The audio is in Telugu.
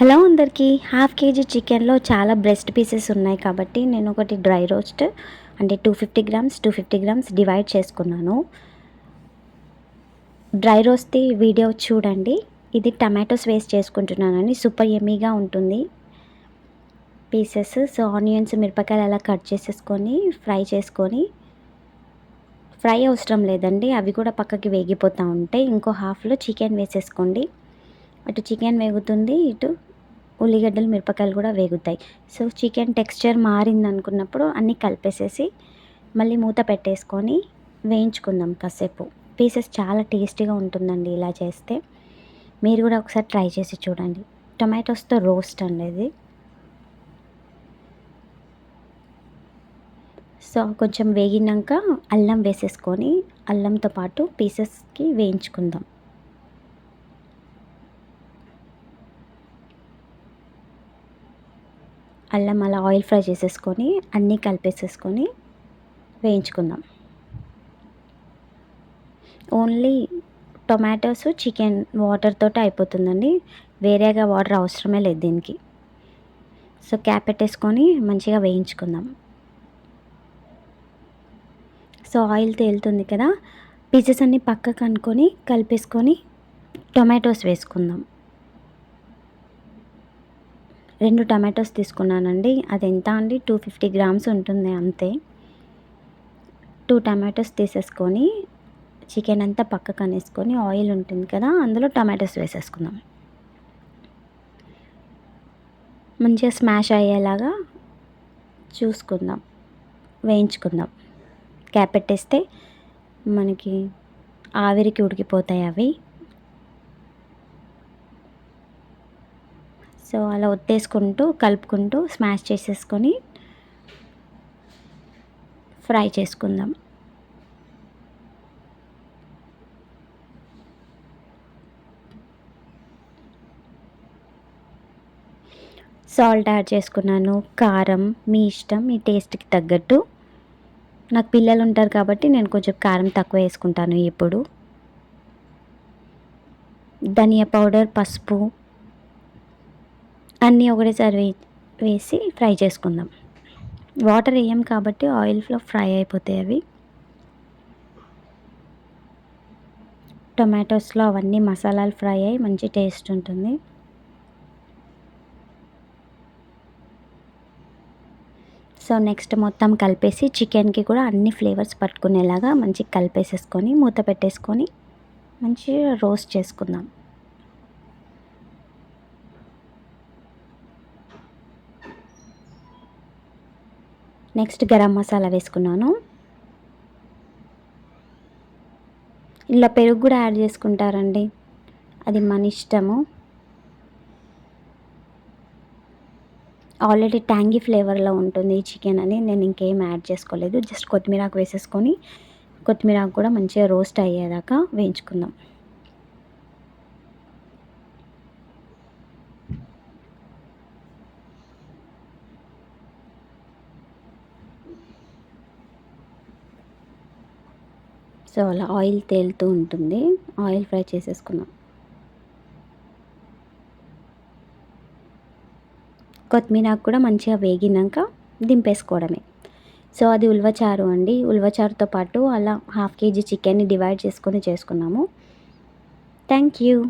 హలో అందరికీ హాఫ్ కేజీ చికెన్లో చాలా బ్రెస్ట్ పీసెస్ ఉన్నాయి కాబట్టి నేను ఒకటి డ్రై రోస్ట్ అంటే two fifty grams two fifty grams divide చేసుకున్నాను. డ్రై రోస్ట్ది వీడియో చూడండి. ఇది టమాటోస్ వేస్ట్ చేసుకుంటున్నానని సూపర్ ఎమీగా ఉంటుంది. పీసెస్ సో ఆనియన్స్ మిరపకాయలు అలా కట్ చేసేసుకొని ఫ్రై చేసుకొని ఫ్రై అవసరం లేదండి. అవి కూడా పక్కకి వేగిపోతూ ఉంటాయి. ఇంకో హాఫ్లో చికెన్ వేసేసుకోండి. అటు చికెన్ వేగుతుంది ఇటు ఉల్లిగడ్డలు మిరపకాయలు కూడా వేగుతాయి. సో చికెన్ టెక్స్చర్ మారింది అనుకున్నప్పుడు అన్నీ కలిపేసేసి మళ్ళీ మూత పెట్టేసుకొని వేయించుకుందాం కాసేపు. పీసెస్ చాలా టేస్టీగా ఉంటుందండి ఇలా చేస్తే. మీరు కూడా ఒకసారి ట్రై చేసి చూడండి. టొమాటోస్తో రోస్ట్ అండి ఇది సో కొంచెం వేగినాక అల్లం వేసేసుకొని అల్లంతో పాటు పీసెస్కి వేయించుకుందాం. అల్లం అలా ఆయిల్ ఫ్రై చేసేసుకొని అన్నీ కలిపేసేసుకొని వేయించుకుందాం. ఓన్లీ టొమాటోస్ చికెన్ వాటర్తో అయిపోతుందండి. వేరేగా వాటర్ అవసరమే లేదు దీనికి. సో క్యాప్ పెట్టేసుకొని మంచిగా వేయించుకుందాం. సో ఆయిల్ తేలుతుంది కదా పీసెస్ అన్నీ పక్కకు అనుకొని కలిపేసుకొని టొమాటోస్ వేసుకుందాం. రెండు టమాటోస్ తీసుకున్నానండి. అది ఎంత అండి? టూ ఫిఫ్టీ గ్రామ్స్ ఉంటుంది అంతే. టూ టమాటోస్ తీసేసుకొని చికెన్ అంతా పక్కకు అనేసుకొని ఆయిల్ ఉంటుంది కదా అందులో టమాటోస్ వేసేసుకుందాం. మంచిగా స్మాష్ అయ్యేలాగా చూసుకుందాం వేయించుకుందాం. క్యాప్ పెట్టేస్తే మనకి ఆవిరికి ఉడికిపోతాయి అవి. సో అలా ఒత్తేసుకుంటూ కలుపుకుంటూ స్మాష్ చేసేసుకొని ఫ్రై చేసుకుందాం. సాల్ట్ యాడ్ చేసుకున్నాను కారం మీ ఇష్టం మీ టేస్ట్కి తగ్గట్టు. నాకు పిల్లలు ఉంటారు కాబట్టి నేను కొంచెం కారం తక్కువ వేసుకుంటాను ఇప్పుడు. ధనియా పౌడర్ పసుపు అన్నీ ఒకటేసారి వేసి ఫ్రై చేసుకుందాం. వాటర్ వేయం కాబట్టి ఆయిల్లో ఫ్రై అయిపోతాయి అవి. టొమాటోస్లో అవన్నీ మసాలాలు ఫ్రై అయ్యి మంచి టేస్ట్ ఉంటుంది. సో నెక్స్ట్ మొత్తం కలిపేసి చికెన్కి కూడా అన్ని ఫ్లేవర్స్ పట్టుకునేలాగా మంచిగా కలిపేసేసుకొని మూత పెట్టేసుకొని మంచిగా రోస్ట్ చేసుకుందాం. నెక్స్ట్ గరం మసాలా వేసుకున్నాను. ఇలా పెరుగు కూడా యాడ్ చేసుకుంటారండి. అది మన ఇష్టము. ఆల్రెడీ ట్యాంగీ ఫ్లేవర్లో ఉంటుంది ఈ చికెన్ అని నేను ఇంకేం యాడ్ చేసుకోలేదు. జస్ట్ కొత్తిమీరాకు వేసేసుకొని కొత్తిమీరాకు కూడా మంచిగా రోస్ట్ అయ్యేదాకా వేయించుకుందాం. సో అలా ఆయిల్ తేలుతూ ఉంటుంది. ఆయిల్ ఫ్రై చేసేసుకుందాం. కొత్తిమీర కూడా మంచిగా వేగినాక దింపేసుకోవడమే. సో అది ఉల్వచారు అండి. ఉల్వచారుతో పాటు అలా హాఫ్ కేజీ చికెన్ని డివైడ్ చేసుకొని చేసుకున్నాము. Thank you.